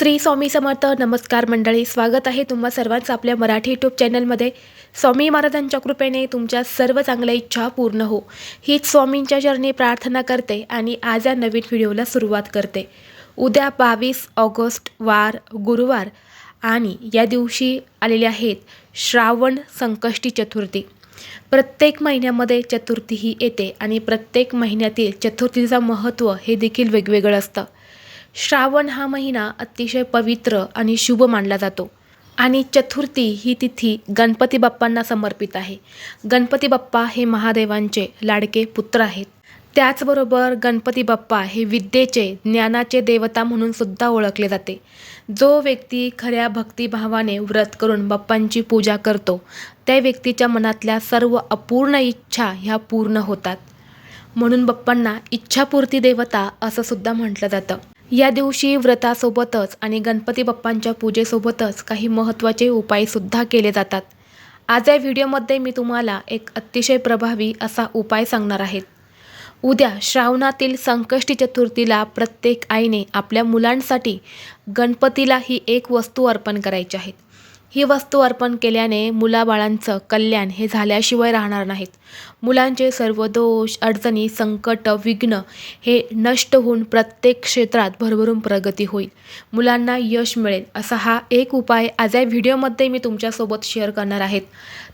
श्री स्वामी समर्थ नमस्कार मंडळी स्वागत आहे तुम्हा सर्वांचं आपल्या मराठी यूट्यूब चॅनलमध्ये. स्वामी महाराजांच्या कृपेने तुमच्या सर्व चांगल्या इच्छा पूर्ण हो. हीच स्वामींच्या चरणी प्रार्थना करते आणि आज या नवीन व्हिडिओला सुरुवात करते. उद्या बावीस ऑगस्ट वार गुरुवार आणि या दिवशी आलेले आहेत श्रावण संकष्टी चतुर्थी. प्रत्येक महिन्यामध्ये चतुर्थी ही येते आणि प्रत्येक महिन्यातील चतुर्थीचं महत्त्व हे देखील वेगवेगळं असतं. श्रावण हा महिना अतिशय पवित्र आणि शुभ मानला जातो. आणि चतुर्थी ही तिथी गणपती बाप्पांना समर्पित आहे. गणपती बाप्पा हे महादेवांचे लाडके पुत्र आहेत. त्याचबरोबर गणपती बाप्पा हे विद्येचे ज्ञानाचे देवता म्हणून सुद्धा ओळखले जाते. जो व्यक्ती खऱ्या भक्तिभावाने व्रत करून बाप्पांची पूजा करतो त्या व्यक्तीच्या मनातल्या सर्व अपूर्ण इच्छा ह्या पूर्ण होतात. म्हणून बाप्पांना इच्छापूर्ती देवता असं सुद्धा म्हटलं जातं. या दिवशी व्रतासोबतच आणि गणपती बाप्पांच्या पूजेसोबतच काही महत्त्वाचे उपायसुद्धा केले जातात. आज या व्हिडिओमध्ये मी तुम्हाला एक अतिशय प्रभावी असा उपाय सांगणार आहेत उद्या श्रावणातील संकष्टी चतुर्थीला प्रत्येक आईने आपल्या मुलांसाठी गणपतीला ही एक वस्तू अर्पण करायची आहेत ही वस्तू अर्पण केल्याने मुलाबाळांचं कल्याण हे झाल्याशिवाय राहणार नाहीत. मुलांचे सर्व दोष अडचणी संकट विघ्न हे नष्ट होऊन प्रत्येक क्षेत्रात भरभरून प्रगती होईल. मुलांना यश मिळेल असा हा एक उपाय आज या व्हिडिओमध्ये मी तुमच्यासोबत शेअर करणार आहेत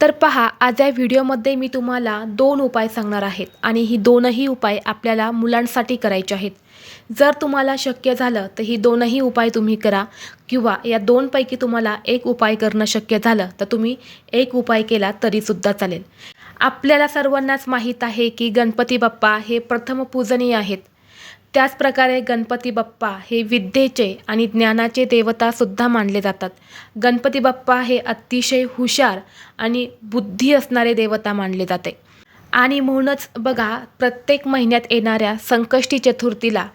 तर पहा आज या व्हिडिओमध्ये मी तुम्हाला दोन उपाय सांगणार आहेत आणि ही दोनही उपाय आपल्याला मुलांसाठी करायचे आहेत. जर तुम्हाला शक्य झालं तर ही दोनही उपाय तुम्ही करा किंवा या दोनपैकी तुम्हाला एक उपाय करणं शक्य झालं तर तुम्ही एक उपाय केला तरीसुद्धा चालेल. आपल्याला सर्वांनाच माहीत आहे की गणपती बाप्पा हे प्रथम पूजनीय आहेत. त्याचप्रकारे गणपती बाप्पा हे विद्येचे आणि ज्ञानाचे देवतासुद्धा मानले जातात. गणपती बाप्पा हे अतिशय हुशार आणि बुद्धी असणारे देवता मानले जाते. आणि म्हणूनच बघा प्रत्येक महिन्यात येणाऱ्या संकष्टी चतुर्थीला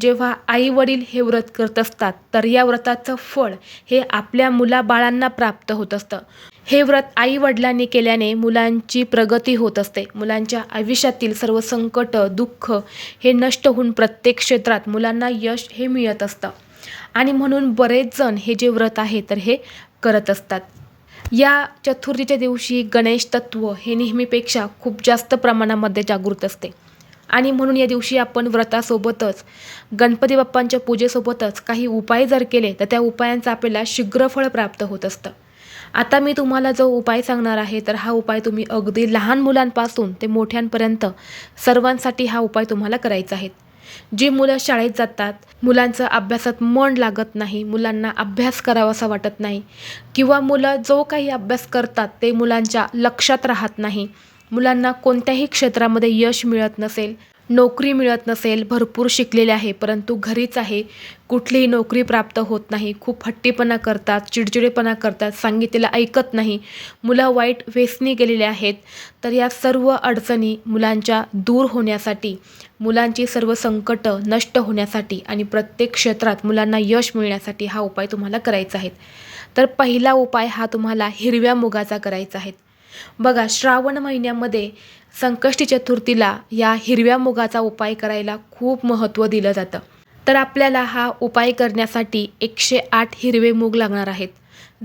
जेव्हा आईवडील हे व्रत करत असतात तर या व्रताचं फळ हे आपल्या मुलाबाळांना प्राप्त होत असतं. हे व्रत आई वडिलांनी केल्याने मुलांची प्रगती होत असते. मुलांच्या आयुष्यातील सर्व संकट दुःख हे नष्ट होऊन प्रत्येक क्षेत्रात मुलांना यश हे मिळत असतं. आणि म्हणून बरेच जण हे जे व्रत आहे तर हे करत असतात. या चतुर्थीच्या दिवशी गणेश तत्व हे नेहमीपेक्षा खूप जास्त प्रमाणामध्ये जागृत असते. आणि म्हणून या दिवशी आपण व्रतासोबतच गणपती बाप्पांच्या पूजेसोबतच काही उपाय जर केले तर त्या उपायांचं आपल्याला शीघ्रफळ प्राप्त होत असतं. आता मी तुम्हाला जो उपाय सांगणार आहे तर हा उपाय तुम्ही अगदी लहान मुलांपासून ते मोठ्यांपर्यंत सर्वांसाठी हा उपाय तुम्हाला करायचा आहे. जी मुलं शाळेत जातात मुलांचं अभ्यासात मन लागत नाही मुलांना अभ्यास करावासा वाटत नाही किंवा मुलं जो काही अभ्यास करतात ते मुलांच्या लक्षात राहत नाही मुलांना कोणत्याही क्षेत्रामध्ये यश मिळत नसेल नोकरी मिळत नसेल भरपूर शिकलेले आहे परंतु घरीच आहे. कुठलीही नोकरी प्राप्त होत नाही. खूप हट्टीपणा करतात चिडचिडेपणा करतात सांगितलेलं ऐकत नाही. मुलं वाईट व्यसनी गेलेले आहेत. तर या सर्व अडचणी मुलांच्या दूर होण्यासाठी मुलांची सर्व संकटं नष्ट होण्यासाठी आणि प्रत्येक क्षेत्रात मुलांना यश मिळण्यासाठी हा उपाय तुम्हाला करायचा आहे. तर पहिला उपाय हा तुम्हाला हिरव्या मुगाचा करायचा आहे. बघा श्रावण महिन्यामध्ये संकष्टी चतुर्थीला या हिरव्या मुगाचा उपाय करायला खूप महत्त्व दिलं जातं. तर आपल्याला हा उपाय करण्यासाठी एकशे आठ हिरवे मूग लागणार आहेत.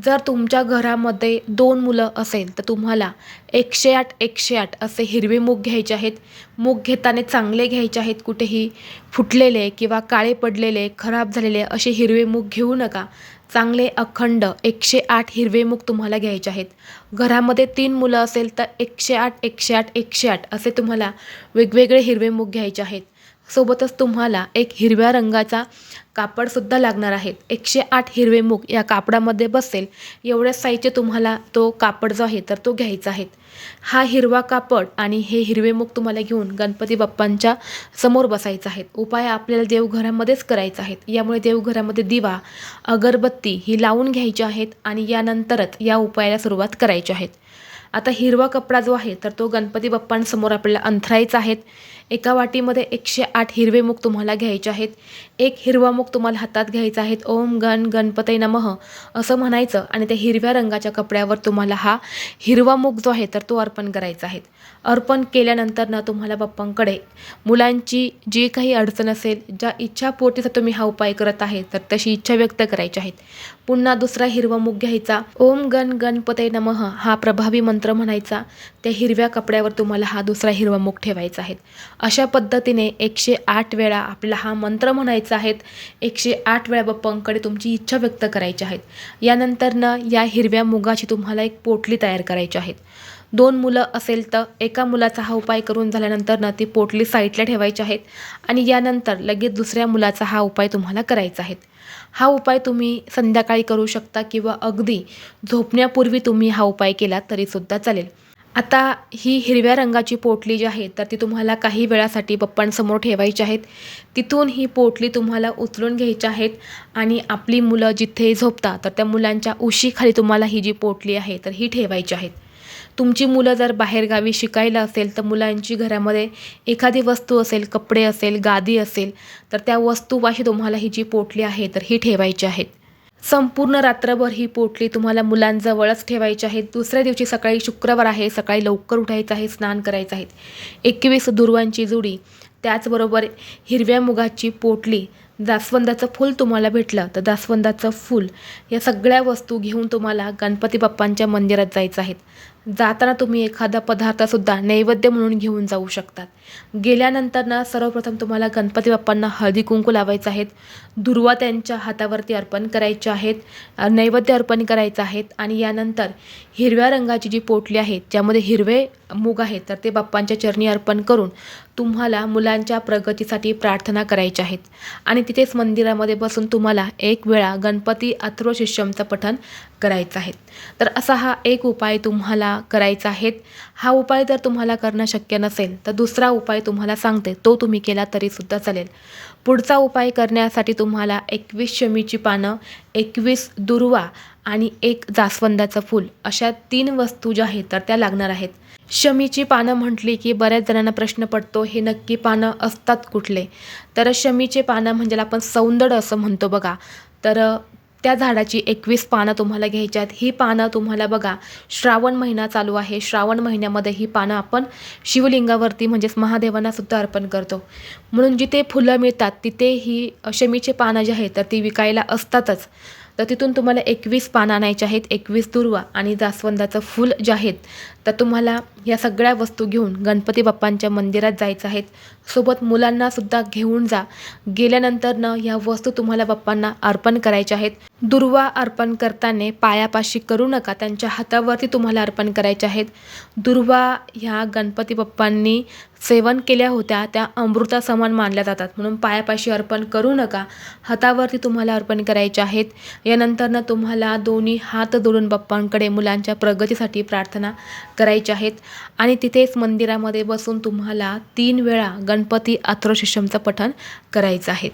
जर तुमच्या घरामध्ये दोन मुलं असेल तर तुम्हाला एकशे आठ एकशे आठ असे हिरवे मूग घ्यायचे आहेत. मूग घेताना चांगले घ्यायचे आहेत कुठेही फुटलेले किंवा काळे पडलेले खराब झालेले असे हिरवे मूग घेऊ नका. चांगले अखंड एकशे आठ हिरवे मूग तुम्हाला घ्यायचे आहेत. घरामध्ये तीन मुलं असेल तर एकशे आठ एकशे आठ एकशे आठ असे तुम्हाला वेगवेगळे हिरवे मूग घ्यायचे आहेत. सोबतच तुम्हाला एक हिरव्या रंगाचा कापडसुद्धा लागणार आहेत एकशे आठ हिरवे मूग या कापडामध्ये बसेल. एवढ्या साईजचे तुम्हाला तो कापड जो आहे तर तो घ्यायचा आहे. हा हिरवा कापड आणि हे हिरवे मूग तुम्हाला घेऊन गणपती बाप्पांच्या समोर बसायचं आहेत उपाय आपल्याला देवघरामध्येच करायचा आहेत यामुळे देवघरामध्ये दिवा अगरबत्ती ही लावून घ्यायची आहेत आणि यानंतरच या उपायाला सुरुवात करायची आहेत आता हिरवा कपडा जो आहे तर तो गणपती बाप्पांसमोर आपल्याला अंथरायचा आहे. एका वाटीमध्ये एकशे आठ हिरवे मूग तुम्हाला घ्यायचे आहेत. एक हिरवा मूग तुम्हाला हातात घ्यायचा आहे. ओम गण गणपतय नमः असं म्हणायचं आणि त्या हिरव्या रंगाच्या कपड्यावर तुम्हाला हा हिरवा मूग जो आहे तर तो अर्पण करायचा आहे. अर्पण केल्यानंतर ना तुम्हाला बाप्पांकडे मुलांची जी काही अडचण असेल ज्या इच्छा पोटीचा तुम्ही हा उपाय करत आहे तर तशी इच्छा व्यक्त करायची आहेत. पुन्हा दुसरा हिरवा मूग घ्यायचा. ओम गण गणपते नमः हा प्रभावी मंत्र म्हणायचा. त्या हिरव्या कपड्यावर तुम्हाला हा दुसरा हिरवा मूग ठेवायचा आहे. अशा पद्धतीने एकशे आठ वेळा आपला हा मंत्र म्हणायचा आहेत. एकशे आठ वेळा बाप्पांकडे तुमची इच्छा व्यक्त करायची आहेत. यानंतर ना या हिरव्या मुगाची तुम्हाला एक पोटली तयार करायची आहेत. दोन मुलं असेल तर एका मुलाचा हा उपाय करून झाल्यानंतर ना ती पोटली साईडला ठेवायची आहेत आणि यानंतर लगेच दुसऱ्या मुलाचा हा उपाय तुम्हाला करायचा आहे हा उपाय तुम्ही संध्याकाळी करू शकता किंवा अगदी झोपण्यापूर्वी तुम्ही हा उपाय केला तरीसुद्धा चालेल. आता ही हिरव्या रंगाची पोटली जी आहे तर ती तुम्हाला काही वेळासाठी पप्पांसमोर ठेवायची आहेत. तिथून ही पोटली तुम्हाला उचलून घ्यायची आहेत आणि आपली मुलं जिथे झोपतात तर त्या मुलांच्या उशीखाली तुम्हाला ही जी पोटली आहे तर ही ठेवायची आहेत. तुमची मुलं जर बाहेरगावी शिकायला असेल तर मुलांची घरामध्ये एखादी वस्तू असेल कपडे असेल गादी असेल तर त्या वस्तूपाशी तुम्हाला ही जी पोटली आहे तर ही ठेवायची आहेत. संपूर्ण रात्रभर ही पोटली तुम्हाला मुलांजवळच ठेवायची आहे. दुसऱ्या दिवशी सकाळी शुक्रवार आहे. सकाळी लवकर उठायचं आहे स्नान करायचं आहे. एकवीस दुर्वांची जुडी. त्याचबरोबर हिरव्या मुगाची पोटली. जास्वंदाचं फूल तुम्हाला भेटलं तर जास्वंदाचं फूल. या सगळ्या वस्तू घेऊन तुम्हाला गणपती बाप्पांच्या मंदिरात जायचं आहेत जाताना तुम्ही एखादा पदार्थसुद्धा नैवेद्य म्हणून घेऊन जाऊ शकतात. गेल्यानंतर ना सर्वप्रथम तुम्हाला गणपती बाप्पांना हळदी कुंकू लावायचं आहेत. दुर्वा त्यांच्या हातावरती अर्पण करायचे आहेत. नैवेद्य अर्पण करायचं आहेत आणि यानंतर हिरव्या रंगाची जी पोटली आहेत ज्यामध्ये हिरवे मूग आहेत तर ते बाप्पांच्या चरणी अर्पण करून तुम्हाला मुलांच्या प्रगतीसाठी प्रार्थना करायच्या आहेत. आणि तिथेच मंदिरामध्ये बसून तुम्हाला एक वेळा गणपती अथर्व शिष्यमचं पठण करायचं आहे. तर असा हा एक उपाय तुम्हाला करायचा आहे. हा उपाय जर तुम्हाला करणं शक्य नसेल तर दुसरा उपाय तुम्हाला सांगते. तो तुम्ही केला तरीसुद्धा चालेल. पुढचा उपाय करण्यासाठी तुम्हाला एकवीस शमीची पानं एकवीस दुर्वा आणि एक जास्वंदाचं फूल अशा तीन वस्तू ज्या आहेत तर त्या लागणार आहेत. शमीची पानं म्हटली की बऱ्याच जणांना प्रश्न पडतो हे नक्की पानं असतात कुठले? तर शमीचे पानं म्हणजे आपण सौंदड असं म्हणतो बघा. तर त्या झाडाची एकवीस पानं तुम्हाला घ्यायची आहेत. ही पानं तुम्हाला बघा श्रावण महिना चालू आहे. श्रावण महिन्यामध्ये ही पानं आपण शिवलिंगावरती म्हणजेच महादेवांना सुद्धा अर्पण करतो. म्हणून जिथे फुलं मिळतात तिथे ही शमीचे पानं जी आहेत तर ती विकायला असतातच. तर तिथून तुम्हाला एकवीस पानं आणायचे आहेत. एकवीस दुर्वा आणि जास्वंदाचं फूल जे आहेत तर तुम्हाला या सगळ्या वस्तू घेऊन गणपती बाप्पांच्या मंदिरात जायचं आहेत सोबत मुलांनासुद्धा घेऊन जा. गेल्यानंतर न ह्या वस्तू तुम्हाला बाप्पांना अर्पण करायच्या आहेत. दुर्वा अर्पण करताना पायापाशी करू नका. त्यांच्या हातावरती तुम्हाला अर्पण करायच्या आहेत. दुर्वा ह्या गणपती बाप्पांनी सेवन केल्या होत्या. त्या अमृता समान मानल्या जातात. म्हणून पायापाशी अर्पण करू नका. हातावरती तुम्हाला अर्पण करायचे आहेत. यानंतरनं तुम्हाला दोन्ही हात जोडून बाप्पांकडे मुलांच्या प्रगतीसाठी प्रार्थना करायचे आहेत. आणि तिथेच मंदिरामध्ये बसून तुम्हाला तीन वेळा गणपती अथ्रोशिषमचं पठण करायचं आहे.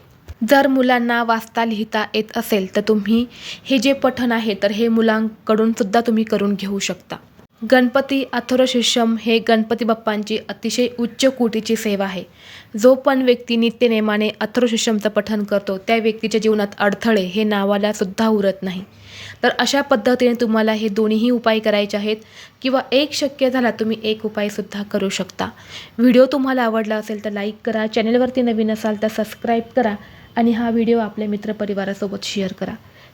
जर मुलांना वाचता लिहिता येत असेल तर तुम्ही हे जे पठण आहे तर हे मुलांकडून सुद्धा तुम्ही करून घेऊ शकता. गणपती अथर्वशिष्यम हे गणपती बाप्पांची अतिशय उच्च कोटीची सेवा आहे. जो पण व्यक्ती नित्यनेमाने अथर्वशिष्यमचं पठन करतो त्या व्यक्तीच्या जीवनात अडथळे हे नावाला सुद्धा उरत नाही. तर अशा पद्धतीने तुम्हाला हे दोन्हीही उपाय करायचे आहेत किंवा एक शक्य झाला तुम्ही एक उपायसुद्धा करू शकता. व्हिडिओ तुम्हाला आवडला असेल तर लाईक करा चॅनलवरती नवीन असाल तर सबस्क्राईब करा आणि हा व्हिडिओ आपल्या मित्रपरिवारासोबत शेअर करा.